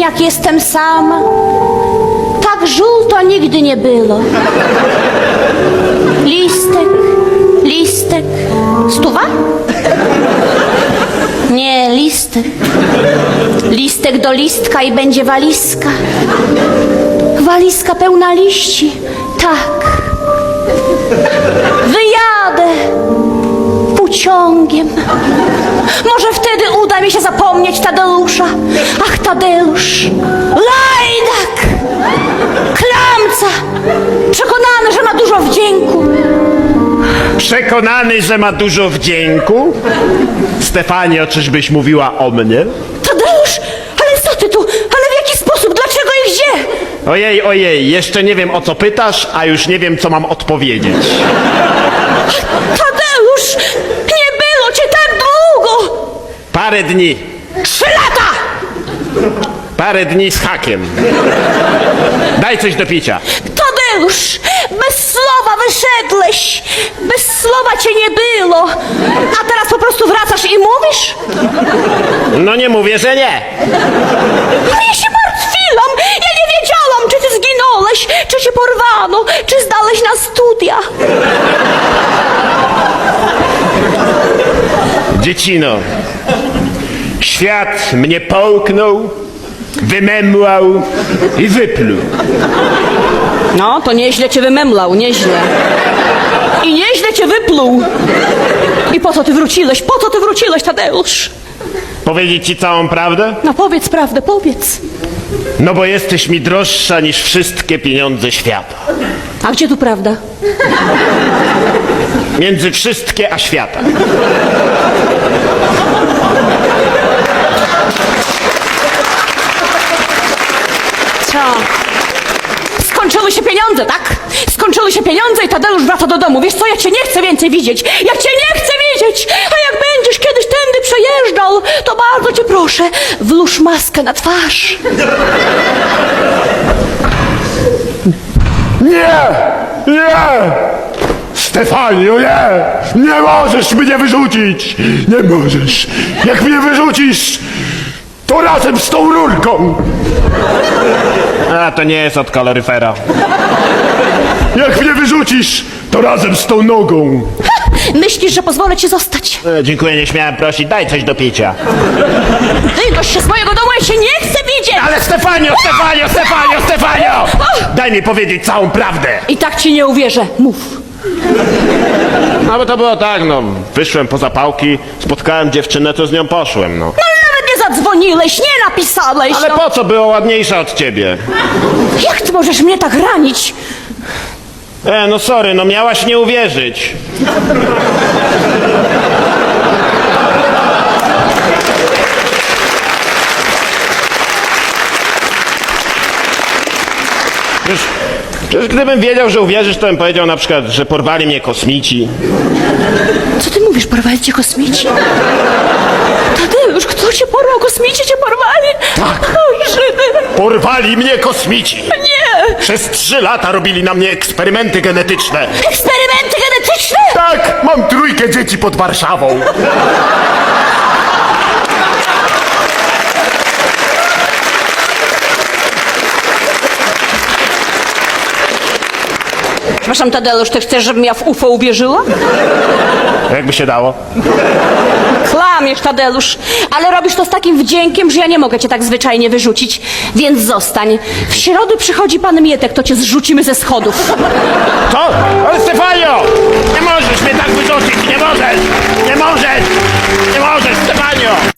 jak jestem sama. Tak żółto nigdy nie było. Listek, listek. Stuwa? Nie, listek. Listek do listka i będzie walizka. Walizka pełna liści. Tak. Wyjadę pociągiem. Może wtedy uda mi się zapomnieć Tadeusza. Ach, Tadeusz, lajdak, klamca, przekonany, że ma dużo wdzięku. Przekonany, że ma dużo wdzięku? Stefanio, czyżbyś mówiła o mnie? Tadeusz, ale co ty tu? Ale w jaki sposób? Dlaczego i gdzie? Ojej, ojej, jeszcze nie wiem o co pytasz, a już nie wiem co mam odpowiedzieć. Tadeusz, nie było cię tak długo. Parę dni. Parę dni z hakiem. Daj coś do picia. Tadeusz, bez słowa wyszedłeś. Bez słowa cię nie było. A teraz po prostu wracasz i mówisz? No nie mówię, że nie. Ale ja się martwiłam! Ja nie wiedziałam, czy ty zginąłeś, czy cię porwano, czy zdałeś na studia. Dziecino, świat mnie połknął, wymemłał i wypluł. No, to nieźle cię wymemlał, nieźle. I nieźle cię wypluł. I po co ty wróciłeś? Po co ty wróciłeś, Tadeusz? Powiedzieć ci całą prawdę? No powiedz prawdę, powiedz. No bo jesteś mi droższa niż wszystkie pieniądze świata. A gdzie tu prawda? Między wszystkie a świata. Co? Skończyły się pieniądze, tak? Skończyły się pieniądze i Tadeusz wraca do domu. Wiesz co, ja cię nie chcę więcej widzieć. Ja cię nie chcę widzieć. A jak będziesz kiedyś tędy przejeżdżał, to bardzo cię proszę, włóż maskę na twarz. Nie! Nie! Stefanio, nie! Nie możesz mnie wyrzucić! Nie możesz! Jak mnie wyrzucisz, to razem z tą rurką! A, to nie jest od kaloryfera. Jak mnie wyrzucisz, to razem z tą nogą! Myślisz, że pozwolę ci zostać? E, dziękuję, nie śmiałem prosić, daj coś do picia. Wynoś się z mojego domu, ja się nie chcę widzieć! Ale Stefanio, Stefanio, Stefanio, Stefanio! Daj mi powiedzieć całą prawdę! I tak ci nie uwierzę. Mów. No bo to było tak, no, wyszłem po zapałki, spotkałem dziewczynę, to z nią poszłem, no. No zadzwoniłeś, nie napisałeś. Ale no. po co była ładniejsza od ciebie? Jak ty możesz mnie tak ranić? E, no sorry, no miałaś nie uwierzyć. Przecież, przecież gdybym wiedział, że uwierzysz, to bym powiedział na przykład, że porwali mnie kosmici. Co ty mówisz, porwali cię kosmici? Kto cię porwał? Kosmici cię porwali? Tak. Oj, Żydy. Porwali mnie kosmici! Nie! Przez trzy lata robili na mnie eksperymenty genetyczne. Eksperymenty genetyczne? Tak, mam trójkę dzieci pod Warszawą. Przepraszam, Tadeusz, ty chcesz, żebym ja w UFO uwierzyła? Jakby się dało. Klamiesz, Tadeusz, ale robisz to z takim wdziękiem, że ja nie mogę cię tak zwyczajnie wyrzucić, więc zostań. W środę przychodzi pan Mietek, to cię zrzucimy ze schodów. To? ale Stefanio! Nie możesz mnie tak wyrzucić, nie możesz! Nie możesz! Nie możesz, Stefanio!